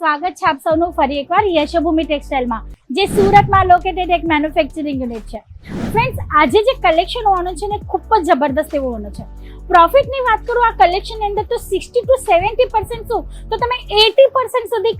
સ્વાગત છે આપ સૌનું ફરી એકવાર યશોભૂમિ ટેક્સટાઇલમાં, જે સુરતમાં લોકેટેડ એક મેન્યુફેક્ચરિંગ યુનિટ છે. ફ્રેન્ડ્સ આજે જે કલેક્શન હોવાનું છે ને ખૂબ જ જબરદસ્ત એવું હોવાનું છે. પ્રોફિટની વાત કરું, આ કલેક્શનની અંદર તો સિક્સટી ટુ સેવન્ટી પર્સન્ટ શું? તો તમે એટી પર્સન્ટ સુધી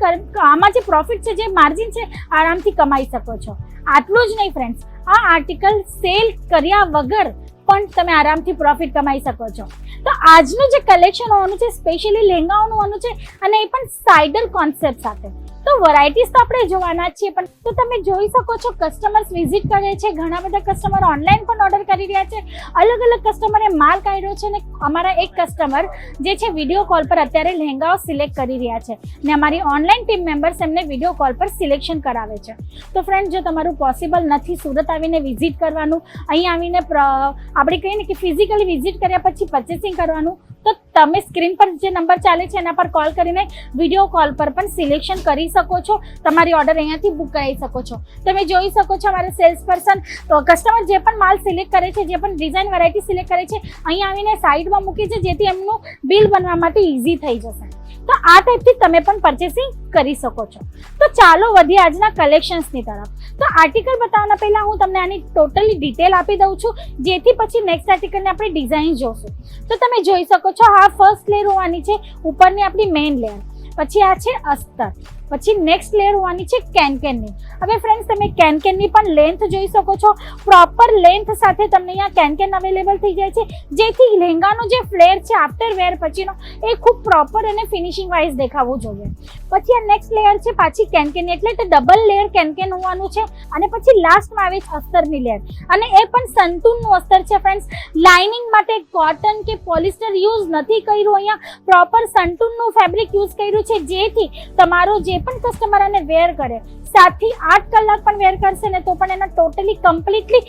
આમાં જે પ્રોફિટ છે, જે માર્જિન છે, આરામથી કમાઈ શકો છો. આટલું જ નહીં ફ્રેન્ડ્સ આ આર્ટિકલ સેલ કર્યા વગર પણ તમે આરામથી પ્રોફિટ કમાઈ શકો છો. તો આજનું જે કલેક્શન હોવાનું છે સ્પેશિયલી લહેંગાઓનું હોવાનું છે, અને એ પણ સાઇડર કોન્સેપ્ટ સાથે. તો વેરાયટીઝ તો આપણે જોવાના છીએ, પણ તો તમે જોઈ શકો છો કસ્ટમર્સ વિઝિટ કરે છે, ઘણા બધા કસ્ટમર ઓનલાઈન પણ ઓર્ડર કરી રહ્યા છે. અલગ અલગ કસ્ટમરે માલ કાઢ્યો છે ને અમારા એક કસ્ટમર જે છે વીડિયો કોલ પર અત્યારે લહેંગાઓ સિલેક્ટ કરી રહ્યા છે ને અમારી ઓનલાઈન ટીમ મેમ્બર્સ એમને વીડિયો કોલ પર સિલેક્શન કરાવે છે. તો ફ્રેન્ડ જો તમારું પોસિબલ નથી સુરત આવીને વિઝિટ કરવાનું, અહીં આવીને આપણે કહીએ ને કે ફિઝિકલી વિઝિટ કર્યા પછી પર્ચેસિંગ કરવાનું તો તમે સ્ક્રીન પર જે નંબર ચાલે છે એના પર કોલ કરીને વીડિયો કોલ પર પણ સિલેક્શન કરી શકો છો. તમારી ઓર્ડર અહીંયાથી બુક કરાવી શકો છો. તમે જોઈ શકો છો અમારા સેલ્સ પર્સન કસ્ટમર જે પણ માલ સિલેક્ટ કરે છે, જે પણ ડિઝાઇન વેરાયટી સિલેક્ટ કરે છે, અહીં આવીને સાઈડમાં મૂકે છે, જેથી એમનું બિલ બનવા માટે ઇઝી થઈ જશે. તો આ ટાઈપથી તમે પણ પરચેસિંગ કરી શકો છો. તો ચાલો વધીએ આજના કલેક્શન્સની તરફ. તો આર્ટિકલ બતાવવાના પહેલાં હું તમને આની ટોટલી ડિટેલ આપી દઉં છું, જેથી પછી નેક્સ્ટ આર્ટિકલને આપણે ડિઝાઇન જોશું. તો તમે જોઈ શકો છો, આ ફર્સ્ટ લેયર હોવાની છે, ઉપરની આપણી મેઇન લેયર પછી આ છે અસ્તર. પછી નેક્સ્ટ લેયર હોવાની છે કેનકેનની હવે ફ્રેન્ડ્સ તમે કેનકેનની પણ લેન્થ જોઈ શકો છો. પ્રોપર લેન્થ સાથે તમને અહીંયા કેનકેન અવેલેબલ થઈ જાય છે. જેથી લહેંગાનો જે ફ્લેર છે આફ્ટર વેર પછીનો, એ ખૂબ પ્રોપર અને ફિનિશિંગ વાઇઝ દેખાવું જોઈએ. પછી આ નેક્સ્ટ લેયર છે, પાછી કેનકેન એટલે તે ડબલ લેયર કેનકેન હોવાનું છે. અને પછી લાસ્ટમાં આવે છે અસ્તરની લેયર અને એ પણ સંતુનનું અસ્તર છે ફ્રેન્ડ્સ લાઇનિંગ માટે કોટન કે પોલિસ્ટર યુઝ નથી કર્યું અહીંયા. પ્રોપર સંતુનનું ફેબ્રિક યુઝ કર્યું છે. જેથી તમારો જે પણ કસ્ટમર આને વેર કરે. સાતથી આઠ કલાક પણ વેર કરશે ને તો પણ એના ટોટલી કમ્પ્લીટલી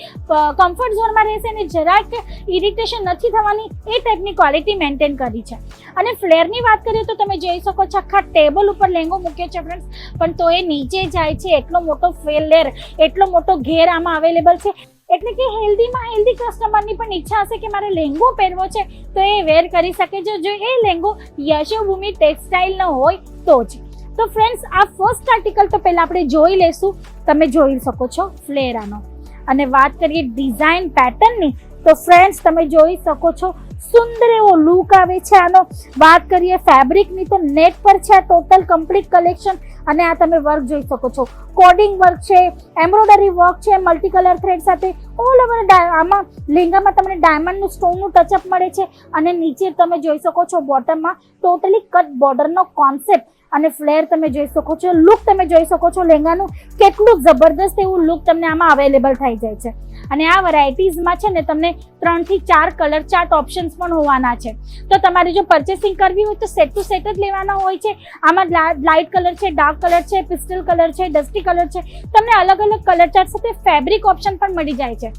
કમ્ફર્ટ ઝોનમાં રહેશે અને જરાક ઇરિટેશન નથી થવાની એ ટાઈપની ક્વોલિટી મેન્ટેન કરી છે. અને ફ્લેરની વાત કરીએ તો તમે જોઈ શકો છો આખા ટેબલ ઉપર લેંગો મૂક્યો છે ફ્રેન્ડ્સ પણ તો એ નીચે જાય છે, એટલો મોટો ફ્લેર એટલો મોટો ઘેર આમાં અવેલેબલ છે. એટલે કે હેલ્ધીમાં હેલ્ધી કસ્ટમરની પણ ઈચ્છા હશે કે મારે લેંગો પહેરવો છે, તો એ વેર કરી શકે છે. જો એ લેંગો યશોભૂમિ ટેક્સટાઇલનો હોય તો જ. તો ફ્રેન્ડ્સ આ ફર્સ્ટ આર્ટિકલ તો પહેલાં આપણે જોઈ લેશું. તમે જોઈ શકો છો ફ્લેરાનો. અને વાત કરીએ ડિઝાઇન પેટર્નની તો ફ્રેન્ડ્સ તમે જોઈ શકો છો સુંદર એવો લુક આવે છે આનો. વાત કરીએ ફેબ્રિકની તો નેટ પર છે આ ટોટલ કમ્પ્લીટ કલેક્શન અને આ તમે વર્ક જોઈ શકો છો. કોડિંગ વર્ક છે એમ્બ્રોઇડરી વર્ક છે મલ્ટી કલર થ્રેડ સાથે ઓલ ઓવર આમાં લેંગામાં તમને ડાયમંડનું સ્ટોનનું ટચઅપ મળે છે. અને નીચે તમે જોઈ શકો છો બોટમમાં ટોટલી કટ બોર્ડરનો કોન્સેપ્ટ અને ફ્લેર તમે જોઈ શકો છો, લુક તમે જોઈ શકો છો લહેંગાનું કેટલું જબરદસ્ત એવું લુક તમને આમાં અવેલેબલ થઈ જાય છે. અને આ વેરાયટીઝમાં છે ને તમને ત્રણથી ચાર કલર ચાર્ટ ઓપ્શન્સ પણ હોવાના છે. તો તમારે જો પરચેસિંગ કરવી હોય તો સેટ ટુ સેટ જ લેવાના હોય છે. આમાં લાઇટ કલર છે, ડાર્ક કલર છે, પિસ્ટલ કલર છે, ડસ્ટી કલર છે. તમને અલગ અલગ કલર ચાર્ટ સાથે ફેબ્રિક ઓપ્શન પણ મળી જાય છે.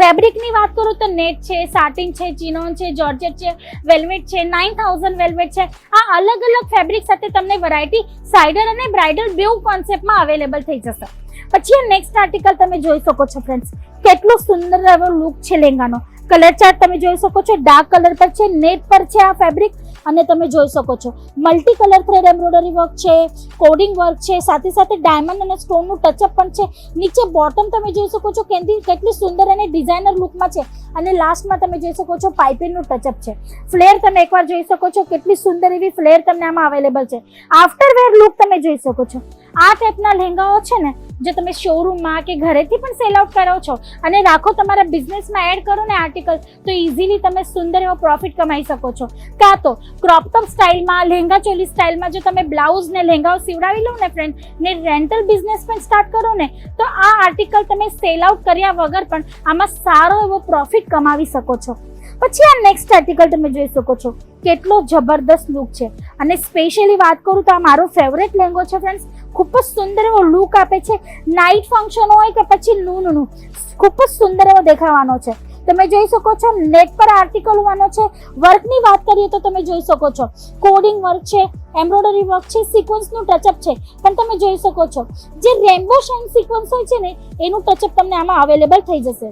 ફેબ્રિકની વાત કરું તો નેટ છે સાટિન છે ચિનોન છે જોર્જેટ છે વેલ્વેટ છે નાઇન થાઉઝન્ડ વેલ્વેટ છે. આ અલગ અલગ ફેબ્રિક સાથે તમને વેરાયટી સાઇડર અને બ્રાઇડલ બેઉ કોન્સેપ્ટમાં અવેલેબલ થઈ જશે. પછી નેક્સ્ટ આર્ટિકલ તમે જોઈ શકો છો ફ્રેન્ડ્સ કેટલો સુંદર એવો લુક છે લેંગાનો. કલર ચાર્ટ તમે જોઈ શકો છો. ડાર્ક કલર પર છે, નેટ પર છે આ ફેબ્રિક અને તમે જોઈ શકો છો. Multi colour thread embroidery work છે કોડિંગ વર્ક છે, સાથે સાથે ડાયમંડ અને સ્ટોનનું ટચઅપ પણ છે. નીચે બોટમ તમે જોઈ શકો છો, કેન્દ્રી કેટલી સુંદર અને ડિઝાઇનર લુકમાં છે. અને લાસ્ટમાં તમે જોઈ શકો છો પાઇપિંગનું ટચઅપ છે. ફ્લેર તમે એકવાર જોઈ શકો છો કેટલી સુંદર એવી ફ્લેર તમને આમાં અવેલેબલ છે. આફ્ટર વેર લુક તમે જોઈ શકો છો. આ ટાઈપના લહેંગાઓ છે ને, જો તમે શોરૂમમાં કે ઘરેથી પણ સેલ આઉટ કરો છો અને રાખો તમારા બિઝનેસમાં એડ કરો ને આર્ટિકલ તો ઇઝીલી તમે સુંદર એવો પ્રોફિટ કમાઈ શકો છો. કાં તો ક્રોપટોપ સ્ટાઇલમાં લહેંગા ચોલી સ્ટાઇલમાં જો તમે બ્લાઉઝ ને લહેંગાઓ સીવડાવી લો ને ફ્રેન્ડ ને રેન્ટલ બિઝનેસ પણ સ્ટાર્ટ કરો ને, તો આ આર્ટિકલ તમે સેલ આઉટ કર્યા વગર પણ આમાં સારો એવો પ્રોફિટ કમાવી શકો છો. પછી આ નેક્સ્ટ આર્ટિકલ તમે જોઈ શકો છો. કેટલો જબરદસ્ત લુક છે. અને સ્પેશિયલી વાત કરું તો આ મારો ફેવરેટ લેંગો છે ફ્રેન્ડ્સ ખૂબ જ સુંદર એવો લુક આપે છે. નાઇટ ફંક્શન હોય કે પછી લૂનનું ખૂબ જ સુંદર એવો દેખાવાનો છે. તમે જોઈ શકો છો નેટ પર આર્ટિકલ હોવાનો છે. વર્કની વાત કરીએ તો તમે જોઈ શકો છો. કોડિંગ વર્ક છે એમ્બ્રોઇડરી વર્ક છે સિક્વન્સનું ટચઅપ છે. પણ તમે જોઈ શકો છો. જે રેમ્બો શાઇન સિક્વન્સ હોય છે ને, એનું ટચઅપ તમને આમાં અવેલેબલ થઈ જશે.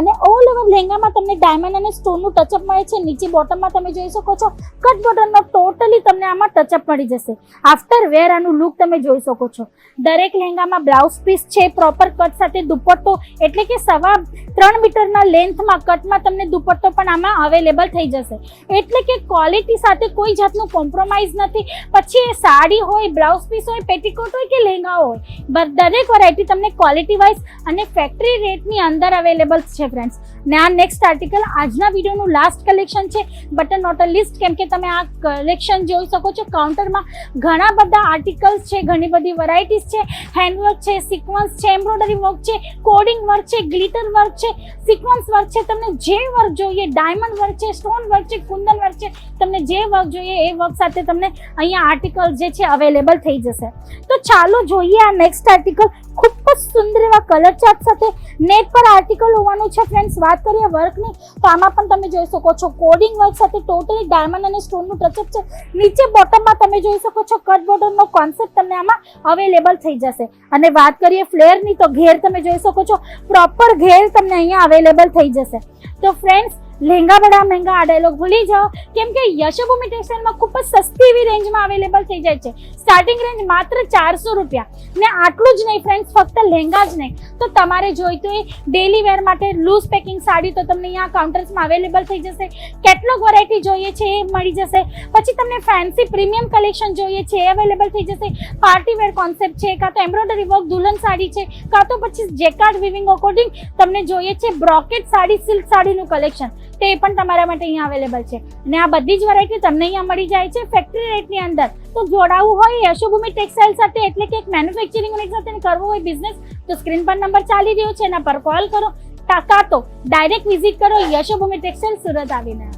અને ઓલ ઓવર લહેંગામાં તમને ડાયમંડ અને સ્ટોનનું ટચઅપ મળે છે. નીચે બોટમમાં તમે જોઈ શકો છો કટ બોટમનો ટોટલી તમને આમાં ટચઅપ મળી જશે. આફ્ટર વેર આનું લુક તમે જોઈ શકો છો. દરેક લહેંગામાં બ્લાઉઝ પીસ છે પ્રોપર કટ સાથે દુપટ્ટો, એટલે કે સવા ત્રણ મીટરના લેન્થમાં કટમાં તમને દુપટ્ટો પણ આમાં અવેલેબલ થઈ જશે. એટલે કે ક્વોલિટી સાથે કોઈ જાતનું કોમ્પ્રોમાઇઝ નથી. પછી એ સાડી હોય બ્લાઉઝ પીસ હોય પેટીકોટ હોય કે લહેંગા હોય દરેક વેરાયટી તમને ક્વોલિટી વાઇઝ અને ફેક્ટરી રેટની અંદર અવેલેબલ છે ફ્રેન્ડ્સ ને આ નેક્સ્ટ આર્ટિકલ આજના વિડીયોનું લાસ્ટ કલેક્શન છે. બટ નોટ અ લિસ્ટ કેમ કે તમે આ કલેક્શન જોઈ શકો છો. કાઉન્ટરમાં ઘણા બધા આર્ટિકલ્સ છે, ઘણી બધી વેરાયટીઝ છે. હેન્ડવર્ક છે સિક્વન્સ છે એમ્બ્રોઇડરી વર્ક છે કોડિંગ વર્ક છે ગ્લિટર વર્ક છે. સિક્વન્સ વર્ક છે, તમને જે વર્ક જોઈએ ડાયમંડ વર્ક છે સ્ટોન વર્ક છે, કુંદન વર્ક છે, તમને જે વર્ક જોઈએ, એ વર્ક સાથે તમને અહીંયા આર્ટિકલ જે છે અવેલેબલ થઈ જશે. તો ચાલો જોઈએ આ નેક્સ્ટ આર્ટિકલ ખૂબ જ સુંદર એવા કલર ચાર્ટ સાથે નેટ પર આર્ટિકલ હોવાનું છે ફ્રેન્ડ્સ વાત કરીએ વર્કની તો આમાં પણ તમે જોઈ શકો છો કોડિંગ વર્ક સાથે ટોટલી ડાયમંડ અને સ્ટોનનું ટચઅપ છે. નીચે બોટમમાં તમે જોઈ શકો છો કટ બોટમનો કોન્સેપ્ટ તમને આમાં અવેલેબલ થઈ જશે. અને વાત કરીએ ફ્લેરની તો ઘેર તમે જોઈ શકો છો પ્રોપર ઘેર તમને અહીંયા અવેલેબલ થઈ જશે. તો ફ્રેન્ડ્સ લહેંગા બડા મહેંગા આ ડાયલોગ ભૂલી જાઓ. કેમ કે યશભૂમિ ટેક્સટાઇલમાં ખૂબ જ સસ્તી એવી રેન્જમાં અવેલેબલ થઈ જાય છે. સ્ટાર્ટિંગ રેન્જ માત્ર ચારસો રૂપિયા. ને આટલું જ નહીં ફ્રેન્ડ્સ ફક્ત લહેંગા જ નહીં. તો તમારે જોઈતું એ ડેલી વેર માટે લૂઝ પેકિંગ સાડી તો તમને અહીંયા કાઉન્ટર્સમાં અવેલેબલ થઈ જશે. કેટલોગ વેરાયટી જોઈએ છે એ મળી જશે. પછી તમને ફેન્સી પ્રીમિયમ કલેક્શન જોઈએ છે એ અવેલેબલ થઈ જશે. પાર્ટી વેર કોન્સેપ્ટ છે, કાં તો એમ્બ્રોઇડરી વર્ક દુલ્હન સાડી છે, કાં તો પછી જેકાર્ડ વિવિંગ અકોર્ડિંગ તમને જોઈએ છે બ્રોકેટ સાડી સિલ્ક સાડીનું કલેક્શન તે પણ તમારા માટે અહીંયા અવેલેબલ છે. અને આ બધી જ વેરાયટી તમને અહીંયા મળી જાય છે ફેક્ટરી રેટની અંદર. તો જોડાવું હોય યશોભૂમિ ટેક્સટાઇલ સાથે એટલે કે એક મેન્યુફેક્ચરિંગ યુનિટ સાથે કરવું હોય બિઝનેસ તો સ્ક્રીન પર નંબર ચાલી રહ્યો છે. એના પર કોલ કરો. કા તો ડાયરેક્ટ વિઝિટ કરો યશોભૂમિ ટેક્સટાઇલ સુરત આવીને.